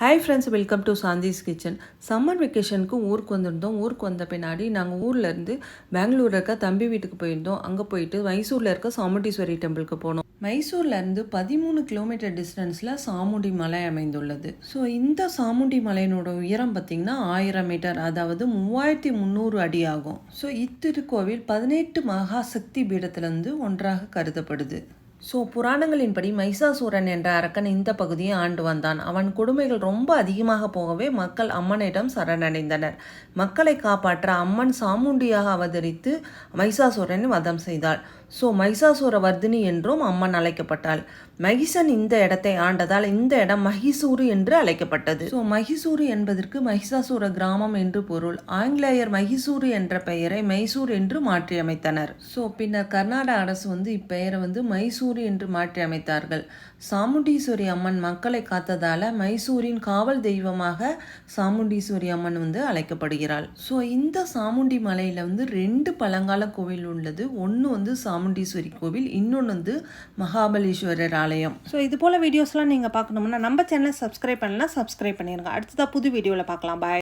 Hi friends welcome to Shanthi's kitchen summer வெக்கேஷனுக்கு ஊருக்கு வந்திருந்தோம். ஊருக்கு வந்த பின்னாடி நாங்கள் ஊர்லேருந்து பெங்களூரில் இருக்க தம்பி வீட்டுக்கு போயிருந்தோம். அங்கே போயிட்டு மைசூரில் இருக்க சாமுண்டீஸ்வரி டெம்பிளுக்கு போனோம். மைசூர்லேருந்து பதிமூணு கிலோமீட்டர் டிஸ்டன்ஸில் சாமுண்டி மலை அமைந்துள்ளது. ஸோ இந்த சாமுண்டி மலையினோட உயரம் பார்த்திங்கன்னா ஆயிரம் மீட்டர் அதாவது மூவாயிரத்தி முந்நூறு அடி ஆகும். ஸோ இத்திருக்கோவில் பதினெட்டு மகாசக்தி பீடத்திலிருந்து ஒன்றாக கருதப்படுது. ஸோ புராணங்களின்படி மைசாசூரன் என்ற அரக்கன் இந்த பகுதியை ஆண்டு வந்தான். அவன் கொடுமைகள் ரொம்ப அதிகமாக போகவே மக்கள் அம்மனிடம் சரணடைந்தனர். மக்களை காப்பாற்ற அம்மன் சாமுண்டியாக அவதரித்து மைசாசூரனை வதம் செய்தாள். ஸோ மைசாசூர வர்தினி என்றும் அம்மன் அழைக்கப்பட்டாள். மகிசன் இந்த இடத்தை ஆண்டதால் இந்த இடம் மகிசூரு என்று அழைக்கப்பட்டது. ஸோ மகிசூரு என்பதற்கு மகிசாசூர கிராமம் என்று பொருள். ஆங்கிலேயர் மகிசூரு என்ற பெயரை மைசூர் என்று மாற்றியமைத்தனர். ஸோ பின்னர் கர்நாடக அரசு வந்து இப்பெயரை வந்து மைசூர் மைசூரு என்று மாற்றி அமைத்தார்கள். சாமுண்டீஸ்வரி அம்மன் மக்களை காத்ததால் மைசூரின் காவல் தெய்வமாக சாமுண்டீஸ்வரி அம்மன் வந்து அழைக்கப்படுகிறாள். ஸோ இந்த சாமுண்டி மலையில் வந்து ரெண்டு பழங்கால கோவில் உள்ளது. ஒன்று வந்து சாமுண்டீஸ்வரி கோவில் இன்னொன்று வந்து மகாபலீஸ்வரர் ஆலயம். ஸோ இது போல் வீடியோஸ்லாம் நீங்கள் பார்க்கணும்னா நம்ம சேனலை சப்ஸ்கிரைப் பண்ணலாம் சப்ஸ்கிரைப் பண்ணிடுங்க அடுத்ததாக புது வீடியோவில் பார்க்கலாம். பாய்